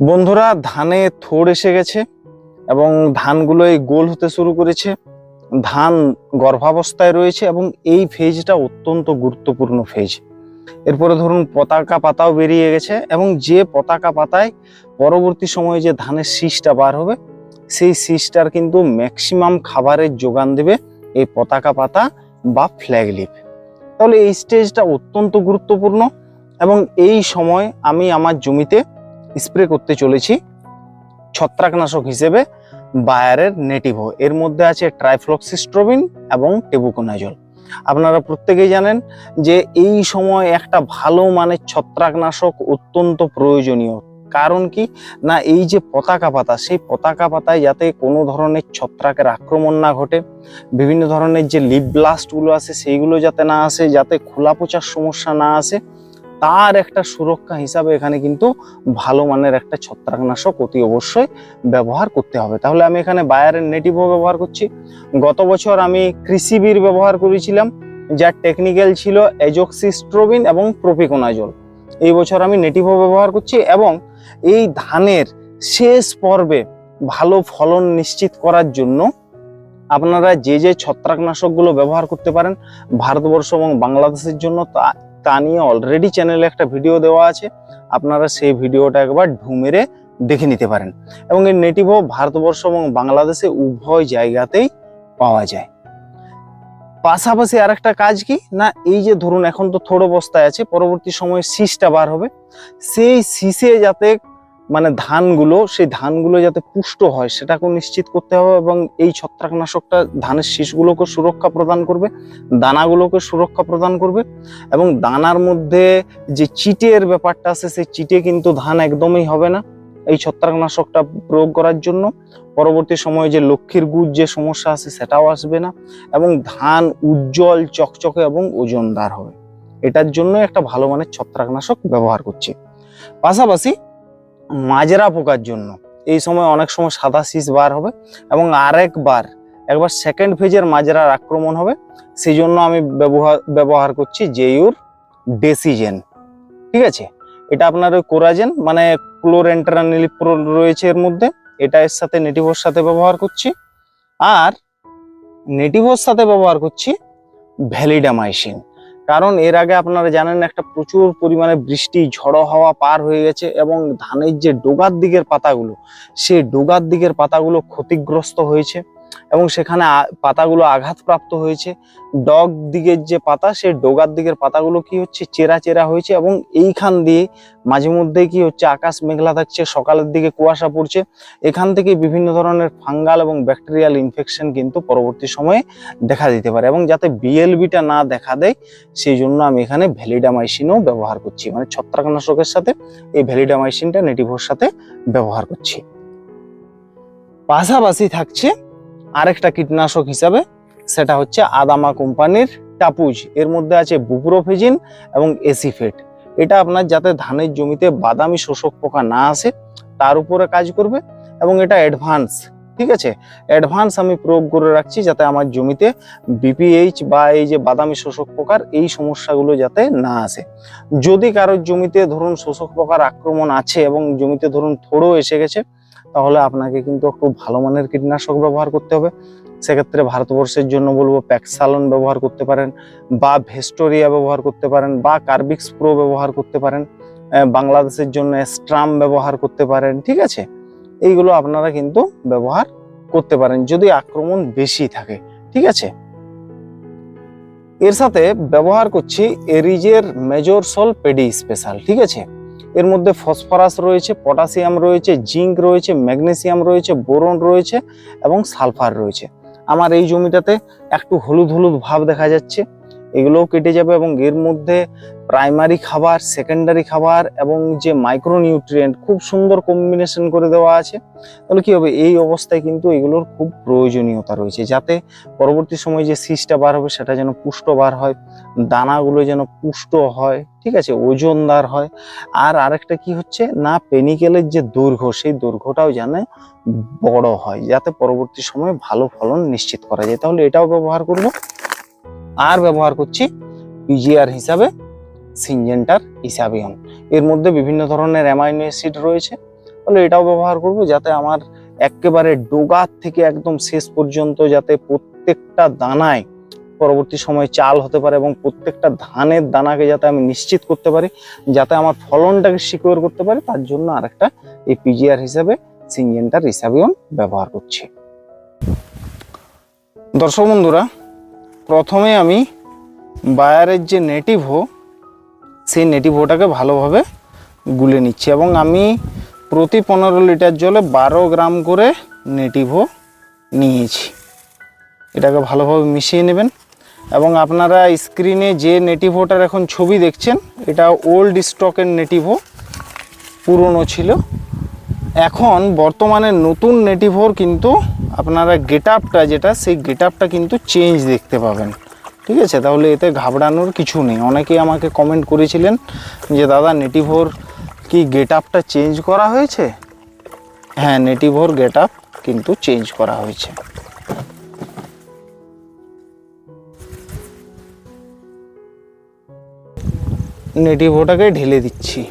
বন্ধুরা, ধানে থোড় এসে গেছে এবং ধানগুলো এই গোল হতে শুরু করেছে। ধান গর্ভাবস্থায় রয়েছে এবং এই ফেজটা অত্যন্ত গুরুত্বপূর্ণ ফেজ। এরপরে ধরুন, পতাকা পাতাও বেরিয়ে গেছে এবং যে পতাকা পাতায় পরবর্তী সময়ে যে ধানের শীষটা বার হবে, সেই শীষটার কিন্তু ম্যাক্সিমাম খাবারের যোগান দেবে এই পতাকা পাতা বা ফ্ল্যাগ লিফ তাহলে এই স্টেজটা অত্যন্ত গুরুত্বপূর্ণ এবং এই সময় আমি আমার জমিতে স্প্রে করতে চলেছি ছত্রাকনাশক হিসেবে বায়ারের নেটিভো। এর মধ্যে আছে ট্রাইফ্লক্সিস্ট্রোবিন এবং টেবুকোনাজল আপনারা প্রত্যেকেই জানেন যে এই সময় একটা ভালো মানের ছত্রাকনাশক অত্যন্ত প্রয়োজনীয়। কারণ কি? না, এই যে পতাকা পাতা, সেই পতাকা পাতায় যাতে কোনো ধরনের ছত্রাকের আক্রমণ না ঘটে, বিভিন্ন ধরনের যে লিপ ব্লাস্টগুলো আছে, সেইগুলো যাতে না আসে, যাতে খোলা পচার সমস্যা না আসে তার একটা সুরক্ষা হিসাবে এখানে কিন্তু ভালো মানের একটা ছত্রাকনাশক অতি অবশ্যই ব্যবহার করতে হবে। তাহলে আমি এখানে বায়ারের নেটিভও ব্যবহার করছি। গত বছর আমি কৃষিবীর ব্যবহার করেছিলাম, যার টেকনিক্যাল ছিল এজক্সিস্ট্রোবিন এবং প্রোপিকোনাজল এই বছর আমি নেটিভও ব্যবহার করছি এবং এই ধানের শেষ পর্বে ভালো ফলন নিশ্চিত করার জন্য আপনারা যে যে ছত্রাকনাশকগুলো ব্যবহার করতে পারেন, ভারতবর্ষ এবং বাংলাদেশের জন্য তা তা নিয়ে অলরেডি চ্যানেলে একটা ভিডিও দেওয়া আছে। আপনারা সেই ভিডিওটা একবার ঢুমেরে দেখে নিতে পারেন। এবং এই নেটিভও ভারতবর্ষ এবং বাংলাদেশে উভয় জায়গাতেই পাওয়া যায়। পাশাপাশি আর একটা কাজ কি? না, এই যে ধরুন, এখন তো থোড় অবস্থায় আছে, পরবর্তী সময়ে শীষটা বার হবে। সেই শীষে যাতে মানে ধানগুলো, সেই ধানগুলো যাতে পুষ্ট হয় সেটাকে নিশ্চিত করতে হবে এবং এই ছত্রাকনাশকটা ধানের শীষগুলোকে সুরক্ষা প্রদান করবে, দানাগুলোকে সুরক্ষা প্রদান করবে এবং দানার মধ্যে যে চিটের ব্যাপারটা আছে, সেই চিটে কিন্তু ধান একদমই হবে না। এই ছত্রাকনাশকটা প্রয়োগ করার জন্য পরবর্তী সময়ে যে লক্ষ্মীর গুড় যে সমস্যা আছে, সেটাও আসবে না এবং ধান উজ্জ্বল, চকচকে এবং ওজনদার হবে। এটার জন্য একটা ভালো মানের ছত্রাকনাশক ব্যবহার করছি। পাশাপাশি মাজরা পোকার জন্য। এই সময় অনেক সময় সাদা শীষ বার হবে এবং আরেকবার একবার সেকেন্ড ফেজের মাজরার আক্রমণ হবে। সেই জন্য আমি ব্যবহার ব্যবহার করছি জেইউর ডেসিজেন ঠিক আছে? এটা আপনার ওই কোরাজেন মানে ক্লোরেন্টারানিলিপ্রো রয়েছে এর মধ্যে। এটা এর সাথে নেটিভোর সাথে ব্যবহার করছি। আর নেটিভোর সাথে ব্যবহার করছি ভ্যালিডামাইসিন। কারণ এর আগে আপনারা জানেন একটা প্রচুর পরিমাণে বৃষ্টি, ঝড়ো হাওয়া পার হয়ে গেছে এবং ধানের যে ডোগার দিকের পাতাগুলো, সেই ডোগার দিকের পাতাগুলো ক্ষতিগ্রস্ত হয়েছে। এবং সেখানে পাতাগুলো আঘাতপ্রাপ্ত হয়েছে। ডগ দিকের যে পাতা, সেই ডোগার দিকের পাতাগুলো কি হচ্ছে, চেরা চেরা হয়েছে এবং এইখান দিয়ে মাঝে মধ্যে কি হচ্ছে, আকাশ মেঘলা থাকছে, সকালের দিকে কুয়াশা পড়ছে। এখান থেকে বিভিন্ন ধরনের ফাঙ্গাল এবং ব্যাকটেরিয়াল ইনফেকশন কিন্তু পরবর্তী সময়ে দেখা দিতে পারে এবং যাতে বিএলবিটা না দেখা দেয়, সেই জন্য আমি এখানে ভ্যালিডামাইসিনও ব্যবহার করছি। মানে ছত্রাকনাশকের সাথে এই ভ্যালিডামাইসিনটা নেটিভোর সাথে ব্যবহার করছি। পাশাপাশি থাকছে আরেকটা কীটনাশক হিসাবে সেটা হচ্ছে আদামা কোম্পানির টাপুজ। এর মধ্যে আছে বুপ্রোফেজিন এবং এসিফেট। এটা আপনার যাতে ধানের জমিতে বাদামি শোষক পোকা না আসে, তার উপরে কাজ করবে এবং এটা অ্যাডভান্স, ঠিক আছে? অ্যাডভান্স আমি প্রয়োগ করে রাখছি যাতে আমার জমিতে বিপিএইচ বা এই যে বাদামি শোষক পোকার এই সমস্যাগুলো যাতে না আসে। যদি কারোর জমিতে ধরুন শোষক পোকার আক্রমণ আছে এবং জমিতে ধরুন থোড়ো এসে গেছে তাহলে আপনাকে কিন্তু একটু ভালো মানের কীটনাশক ব্যবহার করতে হবে। সেক্ষেত্রে ভারতবর্ষের জন্য বলব প্যাক্সালন ব্যবহার করতে পারেন বা ভেস্টোরিয়া ব্যবহার করতে পারেন বা কার্বিক্স প্রো ব্যবহার করতে পারেন। বাংলাদেশের জন্য স্ট্রাম ব্যবহার করতে পারেন, ঠিক আছে? এইগুলো আপনারা কিন্তু ব্যবহার করতে পারেন যদি আক্রমণ বেশি থাকে, ঠিক আছে? এর সাথে ব্যবহার করছি এরিজের মেজর সল পেডি স্পেশাল ঠিক আছে? এর মধ্যে ফসফরাস রয়েছে, পটাশিয়াম রয়েছে, জিঙ্ক রয়েছে, ম্যাগনেসিয়াম রয়েছে, বোরন রয়েছে এবং সালফার রয়েছে। আমার এই জমিটাতে একটু হলুদ হলুদ ভাব দেখা যাচ্ছে। এগুলোও কেটে যাবে এবং এর মধ্যে প্রাইমারি খাবার সেকেন্ডারি খাবার এবং যে মাইক্রোনিউট্রিয়েন্ট খুব সুন্দর কম্বিনেশন করে দেওয়া আছে। তাহলে কী হবে? এই অবস্থায় কিন্তু এগুলোর খুব প্রয়োজনীয়তা রয়েছে যাতে পরবর্তী সময়ে যে শীষটা বার হবে সেটা যেন পুষ্ট বার হয়, দানাগুলো যেন পুষ্ট হয়, ঠিক আছে? ওজনদার হয়। আর আরেকটা কি হচ্ছে? না পেনিকেলের যে দৈর্ঘ্য, সেই দৈর্ঘ্যটাও যেন বড় হয় যাতে পরবর্তী সময়ে ভালো ফলন নিশ্চিত করা যায়। তাহলে এটাও ব্যবহার করব। আর ব্যবহার করছি পিজিআর হিসাবে সিনজেন্টার ইসাবিয়ন এর মধ্যে বিভিন্ন ধরনের অ্যামাইনো অ্যাসিড রয়েছে। তাহলে এটাও ব্যবহার করব যাতে আমার একেবারে ডোগার থেকে একদম শেষ পর্যন্ত যাতে প্রত্যেকটা দানায় পরবর্তী সময় চাল হতে পারে এবং প্রত্যেকটা ধানের দানাকে যাতে আমি নিশ্চিত করতে পারি, যাতে আমার ফলনটাকে সিকিউর করতে পারি, তার জন্য আরেকটা এই পিজিআর হিসাবে সিনজেন্টার রিসাবিয়ন ব্যবহার করছি। দর্শক বন্ধুরা প্রথমে আমি বায়ারের যে নেটিভো সেই নেটিভোটাকে ভালোভাবে গুলে নিচ্ছি এবং আমি প্রতি পনেরো লিটার জলে বারো গ্রাম করে নেটিভো নিয়েছি। এটাকে ভালোভাবে মিশিয়ে নেবেন এবং আপনারা স্ক্রিনে যে নেটিভোটার এখন ছবি দেখছেন, এটা ওল্ড স্টকের নেটিভো পুরনো ছিল। এখন বর্তমানে নতুন নেটিভোর কিন্তু আপনারা গেট আপটা যেটা, সেই গেট আপটা কিন্তু চেঞ্জ দেখতে পাবেন। ঠিক আছে? তাহলে এতে ঘাবড়ানোর কিছু নেই। অনেকেই আমাকে কমেন্ট করেছিলেন যে, দাদা নেটিভোর কি গেট আপটা চেঞ্জ করা হয়েছে? হ্যাঁ নেটিভোর গেট আপ কিন্তু চেঞ্জ করা হয়েছে। নেটিভোটাকে ঢেলে দিচ্ছি।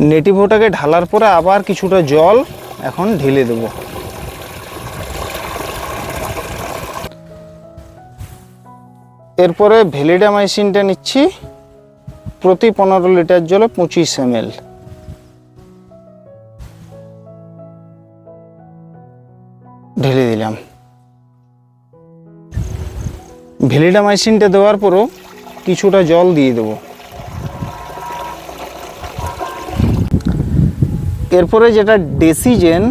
নেটিভোটাকে ঢালার পরে আবার কিছুটা জল এখন ঢেলে দেব। এরপরে ভ্যালিডামাইসিনটা নিচ্ছি, প্রতি পনেরো লিটার জলে পঁচিশ এম ঢেলে দিলাম। ভ্যালিডামাইসিনটা দেওয়ার পরও কিছুটা জল দিয়ে দেবো। এরপরে যেটা ডেসিজেন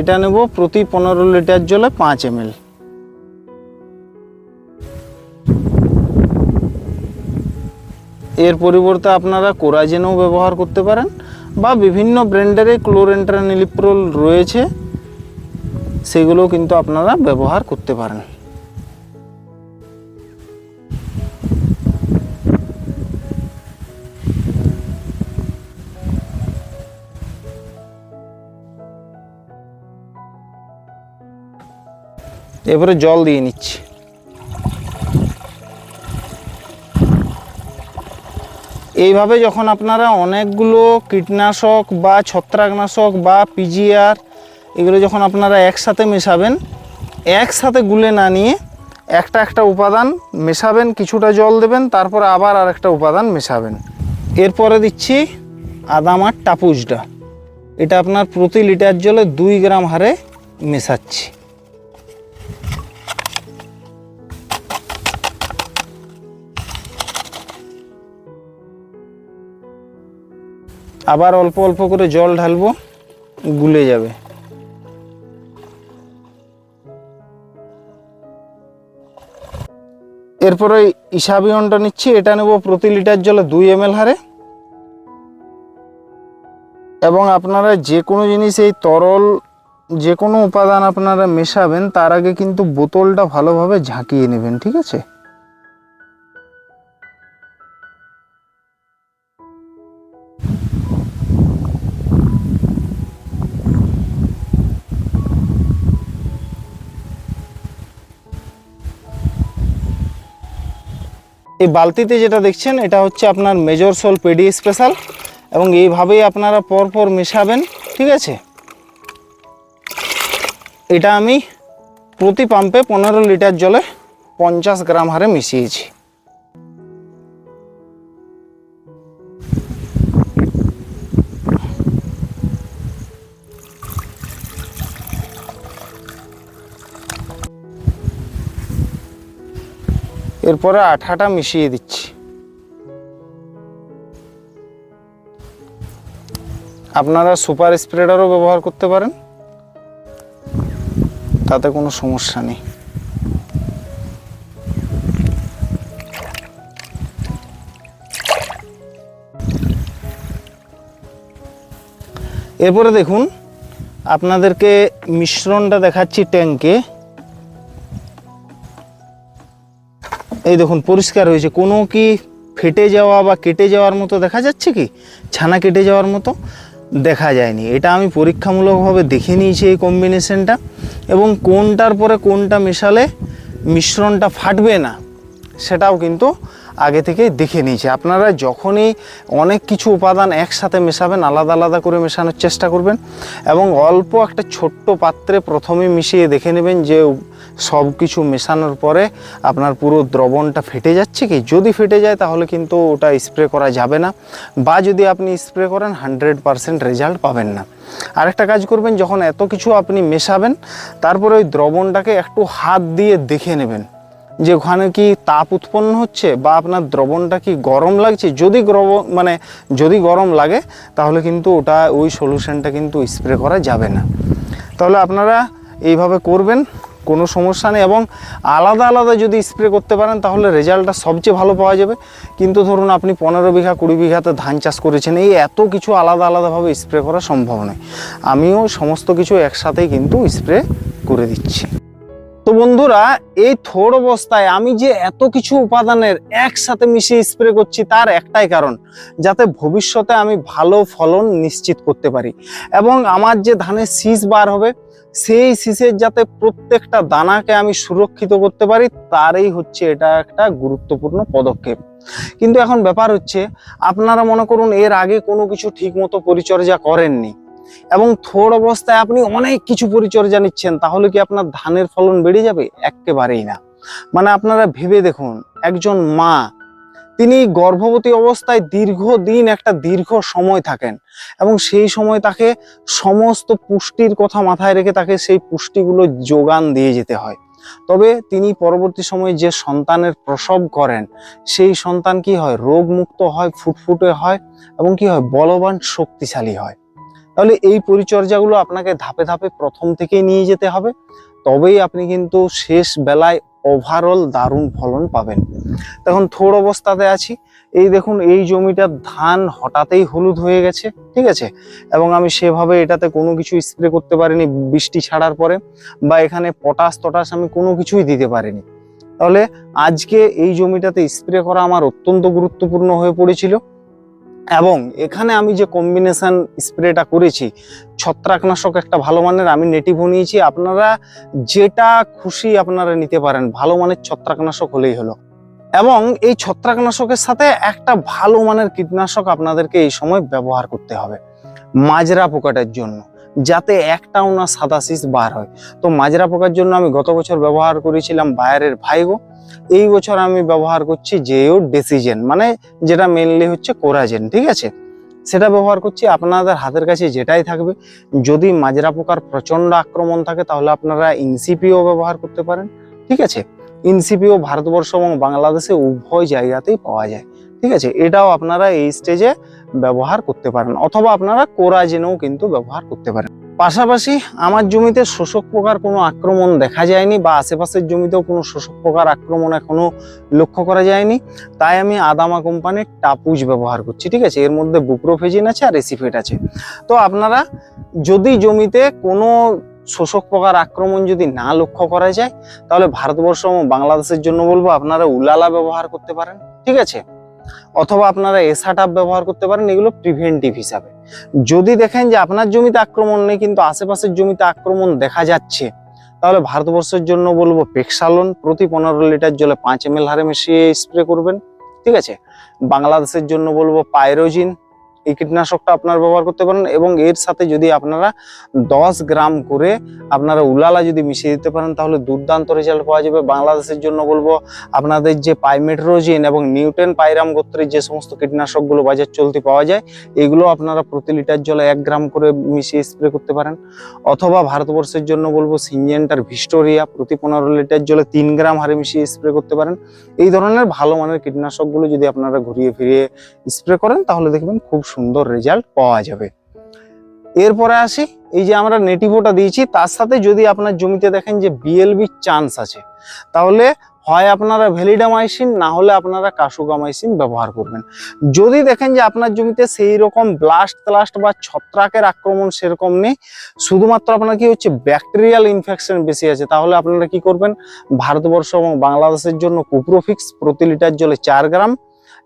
এটা নেব প্রতি পনেরো লিটার জলে পাঁচ এম এর পরিবর্তে আপনারা কোরাজেনও ব্যবহার করতে পারেন বা বিভিন্ন ব্র্যান্ডের ক্লোরেন্ট্রানিলিপ্রোল রয়েছে, সেগুলো কিন্তু আপনারা ব্যবহার করতে পারেন। এবারে জল দিয়ে নিচ্ছি। এইভাবে যখন আপনারা অনেকগুলো কীটনাশক বা ছত্রাকনাশক বা পিজিআর এগুলো যখন আপনারা একসাথে মেশাবেন, একসাথে গুলে না নিয়ে একটা একটা উপাদান মেশাবেন, কিছুটা জল দেবেন, তারপরে আবার আরেকটা উপাদান মেশাবেন। এরপরে দিচ্ছি আদামার টাপুজটা। এটা আপনার প্রতি লিটার জলে দুই গ্রাম হারে মেশাচ্ছি। আবার অল্প অল্প করে জল ঢালবো, গুলে যাবে। এরপরে ইসাবিয়নটা নিচ্ছি, এটা নেব প্রতি লিটার জলে দুই এম হারে। এবং আপনারা যে কোনো জিনিস এই তরল, যে কোনো উপাদান আপনারা মেশাবেন, তার আগে কিন্তু বোতলটা ভালোভাবে ঝাঁকিয়ে নেবেন, ঠিক আছে? এই বালতিতে যেটা দেখছেন, এটা হচ্ছে আপনার মেজর সোল পেডি স্পেশাল এবং এইভাবেই আপনারা পরপর মেশাবেন, ঠিক আছে? এটা আমি প্রতি পাম্পে পনেরো লিটার জলে পঞ্চাশ গ্রাম হারে মিশিয়েছি। এরপরে আঠাটা মিশিয়ে দিচ্ছি। আপনারা সুপার স্প্রেডারও ব্যবহার করতে পারেন। তাতে কোনো সমস্যা নেই। এরপরে দেখুন, আপনাদেরকে মিশ্রণটা দেখাচ্ছি ট্যাঙ্কে এই দেখুন, পরিষ্কার হয়েছে। কোনো কি ফেটে যাওয়া বা কেটে যাওয়ার মতো দেখা যাচ্ছে কি? ছানা কেটে যাওয়ার মতো দেখা যায়নি। এটা আমি পরীক্ষামূলকভাবে দেখে নিয়েছি এই কম্বিনেশনটা এবং কোনটার পরে কোনটা মেশালে মিশ্রণটা ফাটবে না, সেটাও কিন্তু আগে থেকে দেখে নিয়েছি। আপনারা যখনই অনেক কিছু উপাদান একসাথে মেশাবেন, আলাদা আলাদা করে মেশানোর চেষ্টা করবেন এবং অল্প একটা ছোট্ট পাত্রে প্রথমে মিশিয়ে দেখে নেবেন যে সব কিছু মেশানোর পরে আপনার পুরো দ্রবণটা ফেটে যাচ্ছে কি? যদি ফেটে যায় তাহলে কিন্তু ওটা স্প্রে করা যাবে না বা যদি আপনি স্প্রে করেন হান্ড্রেড পারসেন্ট রেজাল্ট পাবেন না। আরেকটা কাজ করবেন, যখন এত কিছু আপনি মেশাবেন, তারপরে ওই দ্রবণটাকে একটু হাত দিয়ে দেখে নেবেন যে ওখানে কি তাপ উৎপন্ন হচ্ছে বা আপনার দ্রবণটা কি গরম লাগছে। যদি গ্রব মানে যদি গরম লাগে, তাহলে কিন্তু ওটা ওই সলিউশনটা কিন্তু স্প্রে করা যাবে না। তাহলে আপনারা এইভাবে করবেন। কোনো সমস্যা নেই এবং আলাদা আলাদা যদি স্প্রে করতে পারেন, তাহলে রেজাল্টটা সবচেয়ে ভালো পাওয়া যাবে। কিন্তু ধরুন আপনি পনেরো বিঘা, কুড়ি বিঘাতে ধান চাষ করেছেন, এই এত কিছু আলাদা আলাদাভাবে স্প্রে করা সম্ভব নয়। আমিও সমস্ত কিছু একসাথেই কিন্তু স্প্রে করে দিচ্ছি। তো বন্ধুরা, এই থোড় অবস্থায় আমি যে এত কিছু উপাদানের একসাথে মিশিয়ে স্প্রে করছি, তার একটাই কারণ, যাতে ভবিষ্যতে আমি ভালো ফলন নিশ্চিত করতে পারি। এবং আমার যে ধানের শীষ বার হবে সেই শীষের যাতে প্রত্যেকটা দানাকে আমি সুরক্ষিত করতে পারি, তারই হচ্ছে এটা একটা গুরুত্বপূর্ণ পদক্ষেপ। কিন্তু এখন ব্যাপার হচ্ছে, আপনারা মনে করুন এর আগে কোনো কিছু ঠিকমতো পরিচর্যা করেননি এবং থোড় অবস্থায় আপনি অনেক কিছু পরিচর্যা নিচ্ছেন, তাহলে কি আপনার ধানের ফলন বেড়ে যাবে? একেবারেই না। মানে আপনারা ভেবে দেখুন, একজন মা তিনি গর্ভবতী অবস্থায় দীর্ঘদিন একটা দীর্ঘ সময় থাকেন এবং সেই সময় তাকে সমস্ত পুষ্টির কথা মাথায় রেখে তাকে সেই পুষ্টিগুলো যোগান দিয়ে যেতে হয়। তবে তিনি পরবর্তী সময়ে যে সন্তানের প্রসব করেন, সেই সন্তান কি হয়? রোগমুক্ত হয়, ফুটফুটে হয় এবং কি হয়? বলবান, শক্তিশালী হয়। তাহলে এই পরিচর্যাগুলো আপনাকে ধাপে ধাপে প্রথম থেকেই নিয়ে যেতে হবে। তবেই আপনি কিন্তু শেষ বেলায় ওভারঅল দারুণ ফলন পাবেন। তখন থোড় অবস্থাতে আছি। এই দেখুন, এই জমিটার ধান হঠাৎই হলুদ হয়ে গেছে, ঠিক আছে? এবং আমি সেভাবে এটাতে কোনো কিছু স্প্রে করতে পারিনি, বৃষ্টি ছাড়ার পরে, বা এখানে পটাশ টটাশ আমি কোনো কিছুই দিতে পারিনি। তাহলে আজকে এই জমিটাতে স্প্রে করা আমার অত্যন্ত গুরুত্বপূর্ণ হয়ে পড়েছিল। এবং এখানে আমি যে কম্বিনেশন স্প্রেটা করেছি ছত্রাকনাশক একটা ভালো মানের আমি নেটিভো নিয়েছি আপনারা যেটা খুশি আপনারা নিতে পারেন, ভালো মানের ছত্রাকনাশক হলেই হলো। এবং এই ছত্রাকনাশকের সাথে একটা ভালো মানের কীটনাশক আপনাদেরকে এই সময় ব্যবহার করতে হবে, মাজরা পোকাটার জন্য, যাতে একটাও না সাদা বার হয়। তো মাজরা পোকার জন্য আমি গত বছর ব্যবহার করেছিলাম বায়ারের ভাইগো, এই বছর আমি ব্যবহার করছি জেও ডেসিজেন মানে যেটা মেনলি হচ্ছে কোরাজেন ঠিক আছে? সেটা ব্যবহার করছি, আপনাদের হাতের কাছে যেটাই থাকবে। যদি মাজরা পোকার প্রচণ্ড আক্রমণ থাকে, তাহলে আপনারা ইনসিপিও ব্যবহার করতে পারেন, ঠিক আছে? ইনসিপিও ভারতবর্ষ এবং বাংলাদেশে উভয় জায়গাতেই পাওয়া যায়, ঠিক আছে? এটাও আপনারা এই স্টেজে ব্যবহার করতে পারেন, অথবা আপনারা কোরাজেনও কিন্তু ব্যবহার করতে পারেন। পাশাপাশি আমার জমিতে শোষক পোকার কোনো আক্রমণ দেখা যায়নি বা আশেপাশের জমিতেও কোনো শোষক পোকার আক্রমণ এখনও লক্ষ্য করা যায়নি। তাই আমি আদামা কোম্পানির টাপুজ ব্যবহার করছি, ঠিক আছে? এর মধ্যে বুপ্রোফেজিন আছে আর এসিফেট আছে। তো আপনারা যদি জমিতে কোনো শোষক পোকার আক্রমণ যদি না লক্ষ্য করা যায়, তাহলে ভারতবর্ষ এবং বাংলাদেশের জন্য বলব আপনারা উলালা ব্যবহার করতে পারেন, ঠিক আছে? অথবা আপনারা এসাটাপ ব্যবহার করতে পারেন, এগুলো প্রিভেন্টিভ হিসাবে। যদি দেখেন যে আপনার জমিতে আক্রমণ নেই, কিন্তু আশেপাশের জমিতে আক্রমণ দেখা যাচ্ছে, তাহলে ভারতবর্ষের জন্য বলব পেক্সালন প্রতি পনেরো লিটার জলে পাঁচ এম হারে মিশিয়ে স্প্রে করবেন, ঠিক আছে? বাংলাদেশের জন্য বলব পাইরোজিন এই কীটনাশকটা আপনারা ব্যবহার করতে পারেন এবং এর সাথে যদি আপনারা দশ গ্রাম করে আপনারা উলালা যদি মিশিয়ে দিতে পারেন, তাহলে দুর্দান্ত রেজাল্ট পাওয়া যাবে। বাংলাদেশের জন্য বলব, আপনাদের যে পাইমেট্রোজিন এবং নিউটেন পাইরাম গোত্রের যে সমস্ত কীটনাশকগুলো বাজার চলতি পাওয়া যায়, এগুলো আপনারা প্রতি লিটার জলে এক গ্রাম করে মিশিয়ে স্প্রে করতে পারেন। অথবা ভারতবর্ষের জন্য বলব, সিনজেন্টার ভিস্টোরিয়া প্রতি পনেরো লিটার জলে তিন গ্রাম হারে মিশিয়ে স্প্রে করতে পারেন। এই ধরনের ভালো মানের কীটনাশকগুলো যদি আপনারা ঘুরিয়ে ফিরিয়ে স্প্রে করেন, তাহলে দেখবেন খুব সুন্দর রেজাল্ট পাওয়া যাবে। এরপরে আসি, এই যে আমরা নেটিভোটা দিয়েছি, তার সাথে যদি আপনার জমিতে দেখেন যে বিএলবি চান্স আছে, তাহলে হয় আপনারা ভ্যালিডামাইসিন না হলে আপনারা কাসুগামাইসিন ব্যবহার করবেন। যদি দেখেন যে আপনার জমিতে সেই রকম ব্লাস্ট ট্লাস্ট বা ছত্রাকের আক্রমণ সেরকম নেই, শুধুমাত্র আপনার কি হচ্ছে ব্যাকটেরিয়াল ইনফেকশন বেশি আছে, তাহলে আপনারা কি করবেন? ভারতবর্ষ এবং বাংলাদেশের জন্য কুপ্রোফিক্স প্রতি লিটার জলে চার গ্রাম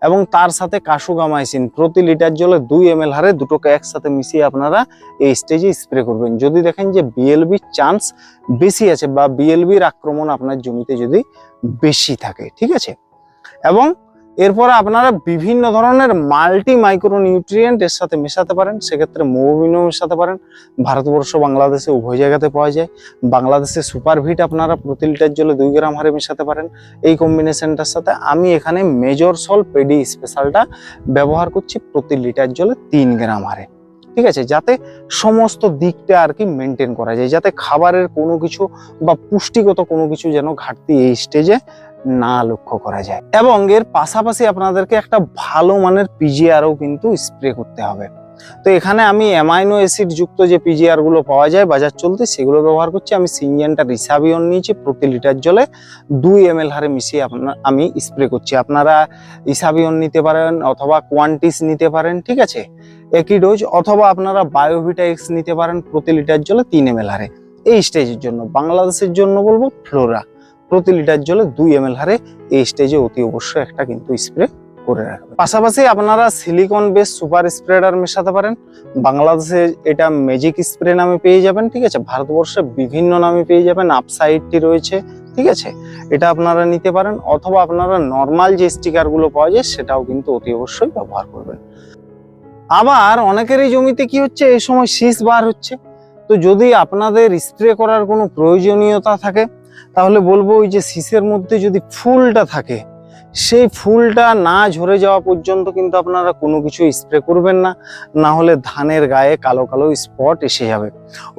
এবং তার সাথে কাশুগামাইসিন। প্রতি লিটার জলে দুই এম এল হারে দুটোকে একসাথে মিশিয়ে আপনারা এই স্টেজে স্প্রে করবেন। যদি দেখেন যে বিএলবির চান্স বেশি আছে বা বিএলবির আক্রমণ আপনার জমিতে যদি বেশি থাকে, ঠিক আছে? এবং এরপরে আপনারা বিভিন্ন ধরনের মাল্টি মাইক্রো নিউট্রিয়েন্ট এর সাথে মেশাতে পারেন। সেক্ষেত্রে মৌবিনও মেশাতে পারেন। ভারতবর্ষ বাংলাদেশে উভয় জায়গাতে পাওয়া যায়। বাংলাদেশে সুপারভিট আপনারা প্রতি লিটার জলে দুই গ্রাম হারে মেশাতে পারেন। এই কম্বিনেশনটার সাথে আমি এখানে মেজর সল পেডি স্পেশালটা ব্যবহার করছি প্রতি লিটার জলে তিন গ্রাম হারে। ঠিক আছে? যাতে সমস্ত দিকটা আর কি মেনটেন করা যায়। যাতে খাবারের কোনো কিছু বা পুষ্টিগত কোনো কিছু যেন ঘাটতি এই স্টেজে না লক্ষ্য করা যায়। এবং এর পাশাপাশি আপনাদেরকে একটা ভালো মানের পিজিআরও কিন্তু স্প্রে করতে হবে। তো এখানে আমি অ্যামাইনো অ্যাসিড যুক্ত যে পিজিআরগুলো পাওয়া যায়, বাজার চলতে, সেগুলো ব্যবহার করছি। আমি সিনজেনটা রিসাবিয়ন নিয়েছি, প্রতি লিটার জলে দুই এম হারে মিশিয়ে আপনার, আমি স্প্রে করছি। আপনারা ইসাবিয়ন নিতে পারেন অথবা কোয়ান্টিস নিতে পারেন, ঠিক আছে? একই ডোজ অথবা আপনারা বায়োভিটা এক্স নিতে পারেন প্রতি লিটার জলে তিন এম হারে। এই স্টেজের জন্য, বাংলাদেশের জন্য বলব ফ্লোরা। প্রতি লিটার জলে দুই এম হারে এই স্টেজে অতি অবশ্যই একটা কিন্তু স্প্রে করে রাখবেন। পাশাপাশি আপনারা সিলিকন বেস সুপার স্প্রেডার মেশাতে পারেন। বাংলাদেশে এটা ম্যাজিক স্প্রে নামে পেয়ে যাবেন, ঠিক আছে? ভারতবর্ষে বিভিন্ন নামে পেয়ে যাবেন আপসাইডটি রয়েছে, ঠিক আছে? এটা আপনারা নিতে পারেন, অথবা আপনারা নর্মাল যে স্টিকারগুলো পাওয়া যায়, সেটাও কিন্তু অতি অবশ্যই ব্যবহার করবেন। আবার অনেকেরই জমিতে কি হচ্ছে, এই সময় শীষ বার হচ্ছে। তো যদি আপনাদের স্প্রে করার কোনো প্রয়োজনীয়তা থাকে তাহলে বলব ওই যে শীষের মধ্যে যদি ফুলটা থাকে, সেই ফুলটা না ঝরে যাওয়া পর্যন্ত কিন্তু আপনারা কোনো কিছু স্প্রে করবেন না। না হলে ধানের গায়ে কালো কালো স্পট এসে যাবে।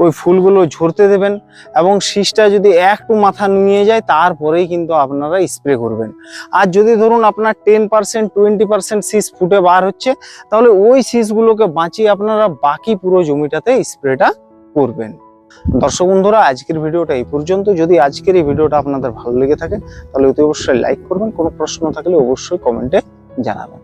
ওই ফুলগুলো ঝরতে দেবেন এবং শীষটা যদি একটু মাথা নিয়ে যায়, তারপরেই কিন্তু আপনারা স্প্রে করবেন। আর যদি ধরুন আপনার টেন পার্সেন্ট টোয়েন্টি পার্সেন্ট শীষ ফুটে বার হচ্ছে, তাহলে ওই শীষগুলোকে বাঁচিয়ে আপনারা বাকি পুরো জমিটাতে স্প্রেটা করবেন। দর্শক বন্ধুরা, আজকের ভিডিওটা এই পর্যন্ত। যদি আজকের এই ভিডিওটা আপনাদের ভালো লেগে থাকে, তাহলে অতি অবশ্যই লাইক করবেন। কোনো প্রশ্ন থাকলে অবশ্যই কমেন্টে জানাবেন।